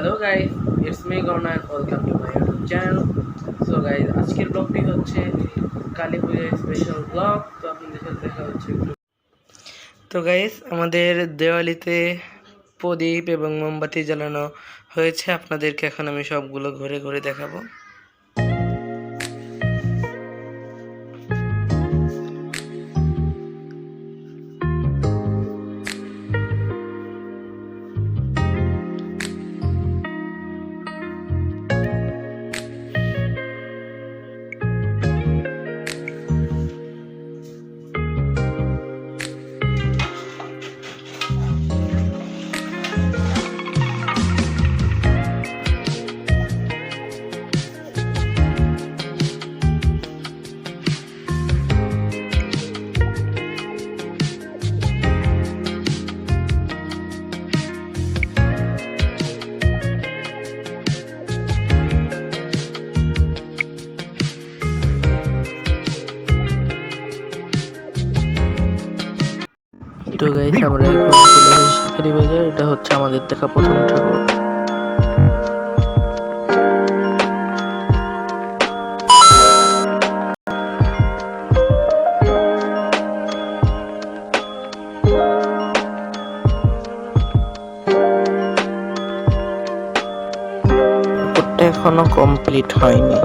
Hello guys it's me গনা and welcome to my YouTube channel so guys আজকের ব্লগটি হচ্ছে কালী পুজোর স্পেশাল ব্লগ তো আপনাদের সাথে দেখা হচ্ছে তো গাইস আমাদের দেওয়ালিতে প্রদীপ এবং মোমবাতি জ্বালানো হয়েছে। আপনাদেরকে এখন আমি সবগুলো ঘুরে ঘুরে দেখাবো। তো গাইস আমরা এখন চলে এসেছি শিকারি বাজার। এটা হচ্ছে আমাদের দেখা প্রথম ঠাকুর। এখনও কমপ্লিট হয়নি।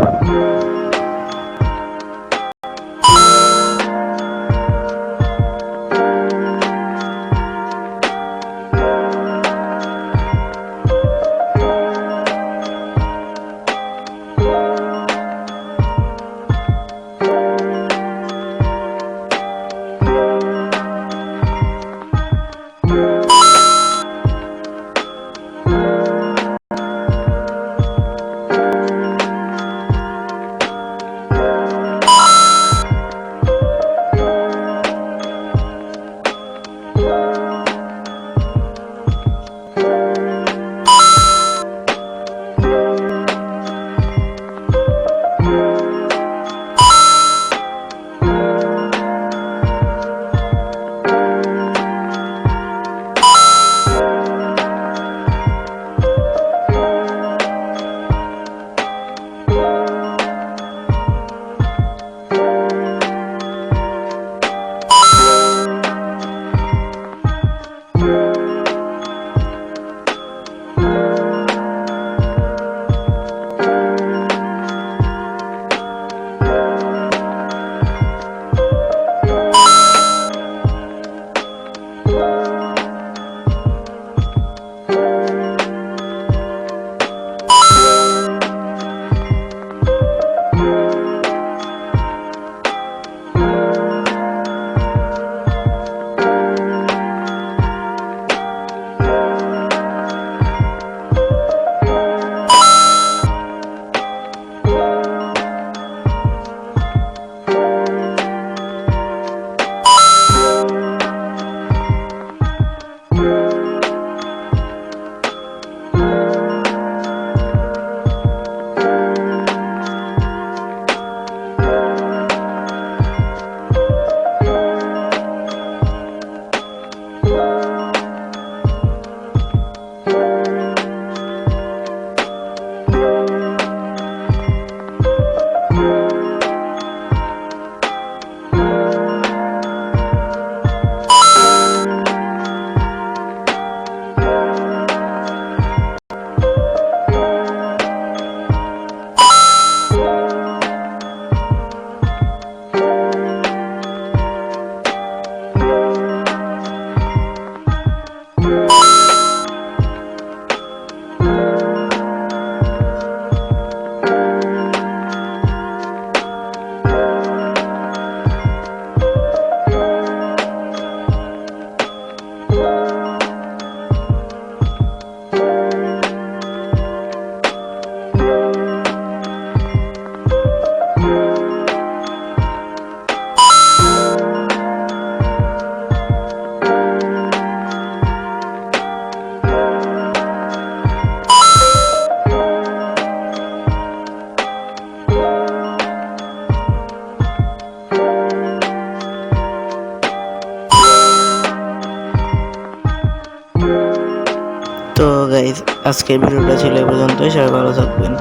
গাইজ আজকের ভিডিওটা ছিল এ পর্যন্তই সবাই ভালো থাকবেন।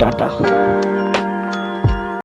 টাটা।